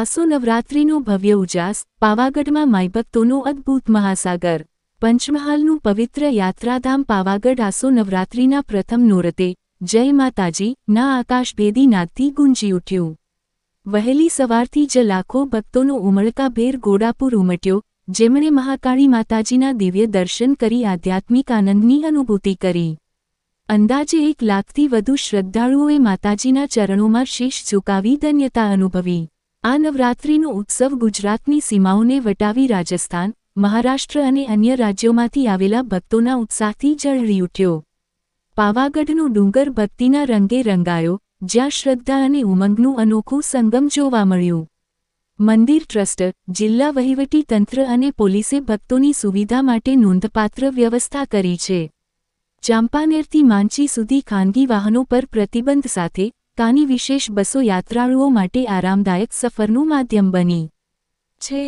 આસો નવરાત્રિનો ભવ્ય ઉજાસ, પાવાગઢમાં માઈભક્તોનો અદ્ભુત મહાસાગર, પંચમહાલનું પવિત્ર યાત્રાધામ પાવાગઢ આસો નવરાત્રિના પ્રથમ નોરતે, જય માતાજી, ના આકાશભેદી નાદથી ગુંજી ઉઠ્યું. વહેલી સવારથી જ લાખો ભક્તોનો ઉમળકાભેર ગોડાપુર ઉમટ્યો, જેમણે મહાકાળી માતાજીના દિવ્ય દર્શન કરી આધ્યાત્મિક આનંદની અનુભૂતિ કરી. અંદાજે એક લાખથી વધુ શ્રદ્ધાળુઓએ માતાજીના ચરણોમાં શીશ ઝુકાવી ધન્યતા અનુભવી. આ નવરાત્રિનો ઉત્સવ ગુજરાતની સીમાઓને વટાવી રાજસ્થાન, મહારાષ્ટ્ર અને અન્ય રાજ્યોમાંથી આવેલા ભક્તોના ઉત્સાહથી જળરી ઉઠ્યો. પાવાગઢનો ડુંગર ભક્તિના રંગે રંગાયો, જ્યાં શ્રદ્ધા અને ઉમંગનું અનોખું સંગમ જોવા મળ્યું. મંદિર ટ્રસ્ટ, જિલ્લા વહીવટી તંત્ર અને પોલીસે ભક્તોની સુવિધા માટે નોંધપાત્ર વ્યવસ્થા કરી છે. ચાંપાનેરથી માંચી સુધી ખાનગી વાહનો પર પ્રતિબંધ સાથે કાની વિશેષ બસો યાત્રાળુઓ માટે આરામદાયક સફરનું માધ્યમ બની. છે.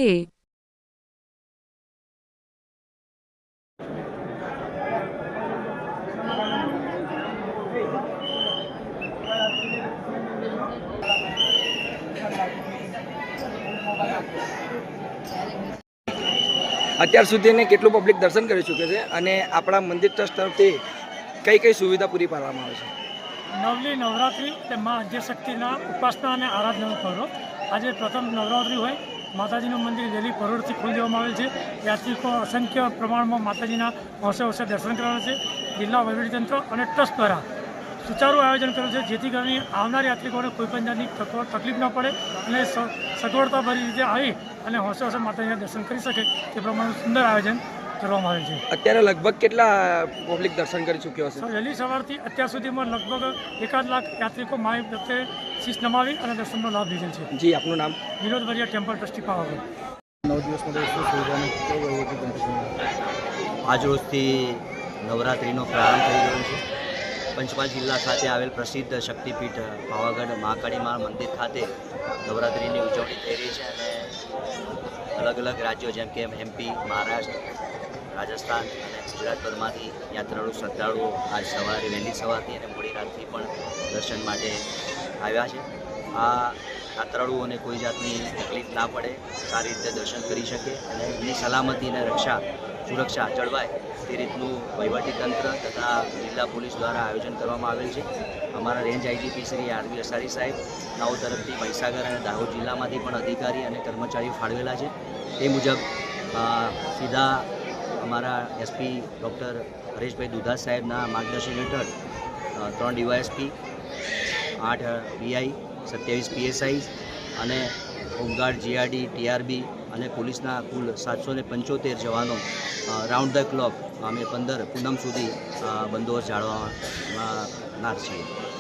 અત્યાર સુધી એને કેટલું પબ્લિક દર્શન કરી ચૂકે છે અને આપણા મંદિર ટ્રસ્ટ તરફથી કઈ કઈ સુવિધા પૂરી પાડવામાં આવે છે? નવલી નવરાત્રિ તે મા અધ્યશક્તિના ઉપાસના અને આરાધનાનો પર્વ. આજે પ્રથમ નવરાત્રિ હોય, માતાજીનું મંદિર વહેલી પરોળથી ખોલી દેવામાં આવેલ છે. યાત્રિકો અસંખ્ય પ્રમાણમાં માતાજીના હોંશે હોંશે દર્શન કરવાના છે. જિલ્લા વહીવટીતંત્ર અને ટ્રસ્ટ દ્વારા સુચારું આયોજન કર્યું છે, જેથી કરીને આવનાર યાત્રિકોને કોઈપણ જાતની તક- તકલીફ ન પડે અને સગવડતાભરી રીતે આવી અને હોંશે હોંશે માતાજીના દર્શન કરી શકે. તે પ્રમાણેનું સુંદર આયોજન કરવામાં આવે છે. અત્યારે લગભગ કેટલા પબ્લિક દર્શન કરી ચૂક્યો હશે? વહેલી સવારથી અત્યાર સુધીમાં લગભગ એકાદ લાખ યાત્રિકો માય પ્રત્યે શીશ નમાવી અને દર્શનનો લાભ લીધેલ છે. જી આપનું નામ? Vinod Variya temple trustee Pavagadh. નવ દિવસમાં આજરોજથી નવરાત્રિનો પ્રારંભ થઈ ગયો છે. પંચમહાલ જિલ્લા ખાતે આવેલ પ્રસિદ્ધ શક્તિપીઠ પાવાગઢ મહાકાળી મા મંદિર ખાતે નવરાત્રિની ઉજવણી થઈ રહી છે અને અલગ અલગ રાજ્યો જેમ કે એમપી મહારાષ્ટ્ર રાજસ્થાન અને ગુજરાતભરમાંથી યાત્રાળુ શ્રદ્ધાળુઓ આજ સવારે વહેલી સવારથી અને મોડી રાતથી પણ દર્શન માટે આવ્યા છે. આ યાત્રાળુઓને કોઈ જાતની તકલીફ ના પડે, સારી રીતે દર્શન કરી શકે અને એમની સલામતી અને રક્ષા, સુરક્ષા જળવાય તે રીતનું વહીવટીતંત્ર તથા જિલ્લા પોલીસ દ્વારા આયોજન કરવામાં આવેલ છે. અમારા range IGP Shri RV Asari સાહેબ, નાઓ તરફથી મહીસાગર અને દાહોદ જિલ્લામાંથી પણ અધિકારી અને કર્મચારીઓ ફાળવેલા છે. તે મુજબ સીધા અમારા એસપી ડૉક્ટર હરેશભાઈ દુધા સાહેબના માર્ગદર્શન હેઠળ ત્રણ ડીવાયએસપી આઠ વીઆઈ સત્યાવીસ પીએસઆઈ અને હોમગાર્ડ જીઆરડી ટીઆરબી અને પોલીસના કુલ સાતસો ને પંચોતેર જવાનો રાઉન્ડ ધ ક્લોક, અમે પંદર પૂનમ સુધી બંદોબસ્ત જાળવવાના છીએ.